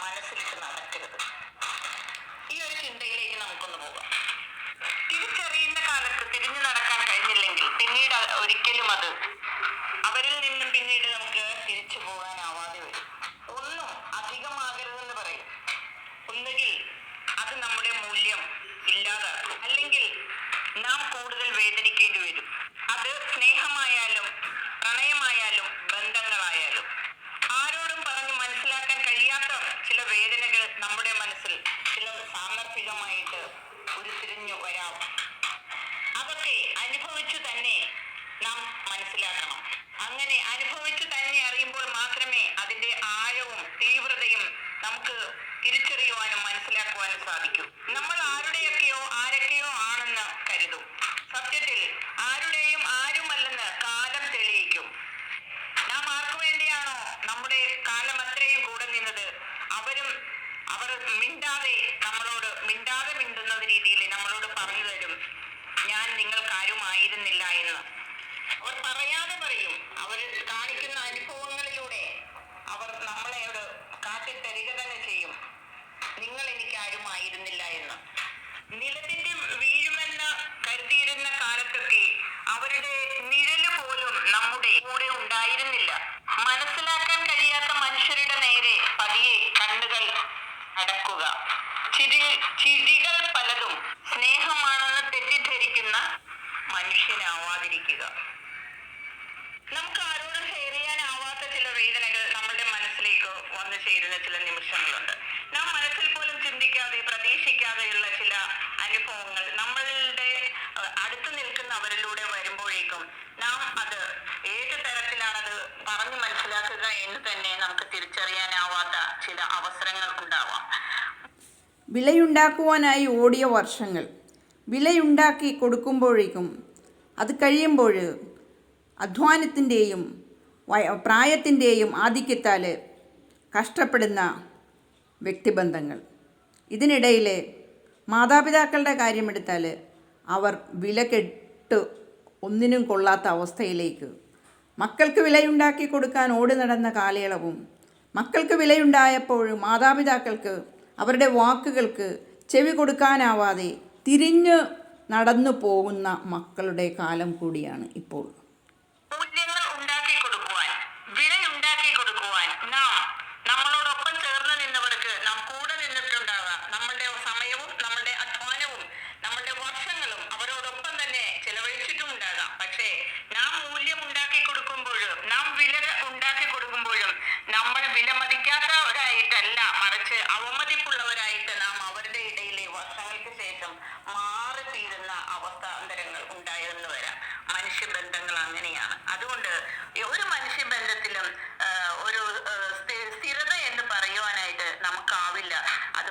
മനസ്സിലിട്ട് നടക്കരുത്. ഈ ഒരു ചിന്തയിലേക്ക് നമുക്കൊന്ന് പോകാം. തിരിച്ചറിയുന്ന കാലത്ത് തിരിഞ്ഞു നടക്കാൻ കഴിഞ്ഞില്ലെങ്കിൽ പിന്നീട് ഒരിക്കലും അത് അവരിൽ നിന്നും പിന്നീട് നമുക്ക് തിരിച്ചു പോകാനാവാതെ വരും. ഒന്നും അധികമാകരുതെന്ന് പറയും. ഒന്നുകിൽ അത് നമ്മുടെ മൂല്യം ഇല്ലാതാക്കും. അല്ലെങ്കിൽ നാം കൂടുതൽ വേദനിക്കേണ്ടി വരും. അത് സ്നേഹമായ നാം മനസ്സിലാക്കണം. അങ്ങനെ അനുഭവിച്ച് തന്നെ അറിയുമ്പോൾ മാത്രമേ അതിന്റെ ആഴവും തീവ്രതയും നമുക്ക് തിരിച്ചറിയുവാനും മനസ്സിലാക്കുവാനും സാധിക്കൂ. നമ്മൾ ആരുടെയൊക്കെയോ ആരൊക്കെയോ ആണെന്ന് കരുതും. സത്യത്തിൽ ആരുടെയും ആരുമല്ലെന്ന് കാലം തെളിയിക്കും. നാം ആർക്കു വേണ്ടിയാണോ നമ്മുടെ കാലം അത്രയും കൂടെ നിന്നത്? അവരും അവർ മിണ്ടാതെ നമ്മളോട് മിണ്ടാതെ മിണ്ടുന്ന രീതിയിൽ നമ്മളോട് പറഞ്ഞു തരും ഞാൻ നിങ്ങൾക്കാരുമായിരുന്നില്ല എന്ന്. അവർ പറയാതെ പറയും. അവർ കാണിക്കുന്ന അനുഭവങ്ങളിലൂടെ അവർ നമ്മളെ ഒരു കാട്ടിത്തരിക തന്നെ ചെയ്യും. നിങ്ങൾ എനിക്കാരുമായിരുന്നില്ല എന്ന്. നിലത്തിന്റെ വീഴുമെന്ന് കരുതിയിരുന്ന കാലത്തൊക്കെ അവരുടെ നിഴൽ പോലും നമ്മുടെ കൂടെ ഉണ്ടായിരുന്നില്ല. മനസ്സിലാക്കാൻ കഴിയാത്ത മനുഷ്യരുടെ നേരെ പതിയെ കണ്ണുകൾ അടക്കുക. ചിരി ചിരികൾ പലതും സ്നേഹമാണെന്ന് തെറ്റിദ്ധരിക്കുന്ന മനുഷ്യനാവാതിരിക്കുക. നമുക്ക് ആരോടും ഷെയർ ചെയ്യാനാവാത്ത ചില വേദനകൾ നമ്മുടെ മനസ്സിലേക്ക് വന്നു ചേരുന്ന ചില നിമിഷങ്ങളുണ്ട്. നാം മനസ്സിൽ പോലും ചിന്തിക്കാതെ പ്രതീക്ഷിക്കാതെയുള്ള ചില അനുഭവങ്ങൾ നമ്മളുടെ അടുത്ത് നിൽക്കുന്നവരിലൂടെ വരുമ്പോഴേക്കും നാം അത് ഏത് തരത്തിലാണത് പറഞ്ഞു മനസ്സിലാക്കുക എന്ന് തന്നെ നമുക്ക് തിരിച്ചറിയാനാവാത്ത ചില അവസരങ്ങൾ ഉണ്ടാവാം. വിലയുണ്ടാക്കുവാനായി ഓടിയ വർഷങ്ങൾ. വിലയുണ്ടാക്കി കൊടുക്കുമ്പോഴേക്കും അത് കഴിയുമ്പോൾ അധ്വാനത്തിന്റെയും പ്രായത്തിന്റെയും ആധിക്യത്താൽ കഷ്ടപ്പെടുന്ന വ്യക്തിബന്ധങ്ങൾ. ഇതിനിടയിൽ മാതാപിതാക്കളുടെ കാര്യമെടുത്താൽ അവർ വില കെട്ട് ഒന്നിനും കൊള്ളാത്ത അവസ്ഥയിലേക്ക്. മക്കൾക്ക് വിലയുണ്ടാക്കി കൊടുക്കാൻ ഓടി നടന്ന കാലയളവും മക്കൾക്ക് വിലയുണ്ടായപ്പോഴും മാതാപിതാക്കൾക്ക് അവരുടെ വാക്കുകൾക്ക് ചെവി കൊടുക്കാനാവാതെ തിരിഞ്ഞ് നടന്നു പോകുന്ന മക്കളുടെ കാലം കൂടിയാണ് ഇപ്പോൾ മൂല്യങ്ങൾ ഉണ്ടാക്കി കൊടുക്കുവാൻ വിലയുണ്ടാക്കി കൊടുക്കുവാൻ. നാം നമ്മളോടൊപ്പം ചേർന്ന് നിന്നവർക്ക് നാം കൂടെ നിന്നിട്ടുണ്ടാകാം. നമ്മളുടെ സമയവും നമ്മളുടെ അധ്വാനവും നമ്മളുടെ വർഷങ്ങളും അവരോടൊപ്പം തന്നെ ചെലവഴിച്ചിട്ടുമുണ്ടാകാം പക്ഷേ നാം മൂല്യം ഉണ്ടാക്കി കൊടുക്കുമ്പോഴും നാം വില ഉണ്ടാക്കി കൊടുക്കുമ്പോഴും നമ്മൾ വിലമതിക്കാത്തവരായിട്ടല്ല മറിച്ച് അവമതിപ്പുള്ളവരായിട്ട് നാം അവരുടെ ഇടയിലെ വർഷങ്ങൾക്ക് ശേഷം മാറിത്തീരുന്ന അവസ്ഥാന്തരങ്ങൾ ഉണ്ടായെന്ന് വരാം മനുഷ്യബന്ധങ്ങൾ അങ്ങനെയാണ് അതുകൊണ്ട് ഈ ഒരു മനുഷ്യബന്ധത്തിലും ആ, ഒരു ആ, സ്ഥി- സ്ഥിരത എന്ന് പറയുവാനായിട്ട് നമുക്കാവില്ല അത്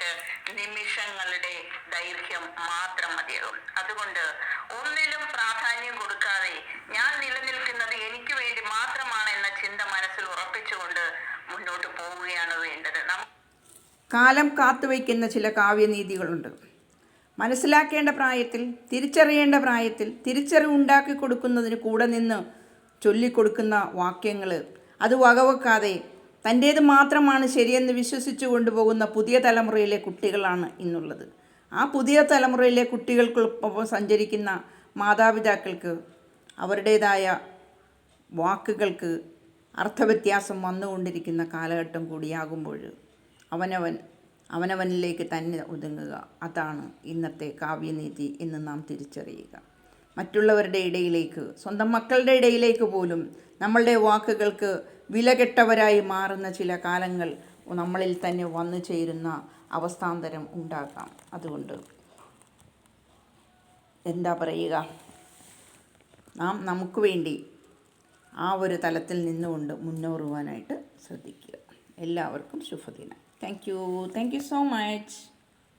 പോകാനായിട്ട് നിമിഷങ്ങളുടെ ദൈർഘ്യം മാത്രം മതിയാകും. അതുകൊണ്ട് ഒന്നിലും പ്രാധാന്യം കൊടുക്കാതെ ഞാൻ നിലനിൽക്കുന്നത് എനിക്ക് വേണ്ടി മാത്രമാണ് എന്ന ചിന്ത മനസ്സിൽ ഉറപ്പിച്ചുകൊണ്ട് മുന്നോട്ട് പോവുകയാണ് വേണ്ടത്. കാലം കാത്തുവയ്ക്കുന്ന ചില കാവ്യനീതികളുണ്ട്. മനസ്സിലാക്കേണ്ട പ്രായത്തിൽ തിരിച്ചറിയേണ്ട പ്രായത്തിൽ തിരിച്ചറിവ് ഉണ്ടാക്കി കൊടുക്കുന്നതിന് കൂടെ നിന്ന് ചൊല്ലിക്കൊടുക്കുന്ന വാക്യങ്ങൾ അത് വകവെക്കാതെ തന്റേത് മാത്രമാണ് ശരിയെന്ന് വിശ്വസിച്ചു കൊണ്ടുപോകുന്ന പുതിയ തലമുറയിലെ കുട്ടികളാണ് ഇന്നുള്ളത്. ആ പുതിയ തലമുറയിലെ കുട്ടികൾക്കൊപ്പം സഞ്ചരിക്കുന്ന മാതാപിതാക്കൾക്ക് അവരുടേതായ വാക്കുകൾക്ക് അർത്ഥവ്യത്യാസം വന്നുകൊണ്ടിരിക്കുന്ന കാലഘട്ടം കൂടിയാകുമ്പോൾ അവനവൻ അവനവനിലേക്ക് തന്നെ ഒതുങ്ങുക. അതാണ് ഇന്നത്തെ കാവ്യനീതി എന്ന് നാം തിരിച്ചറിയുക. മറ്റുള്ളവരുടെ ഇടയിലേക്ക് സ്വന്തം മക്കളുടെ ഇടയിലേക്ക് പോലും നമ്മളുടെ വാക്കുകൾക്ക് വിലകെട്ടവരായി മാറുന്ന ചില കാലങ്ങൾ നമ്മളിൽ തന്നെ വന്നു ചേരുന്ന അവസ്ഥാന്തരം ഉണ്ടാകാം അതുകൊണ്ട് എന്താ പറയുക? നാം നമുക്ക് വേണ്ടി ആ ഒരു തലത്തിൽ നിന്നുകൊണ്ട് മുന്നേറുവാനായിട്ട് ശ്രദ്ധിക്കുക. എല്ലാവർക്കും ശുഭദിനം. Thank you thank you so much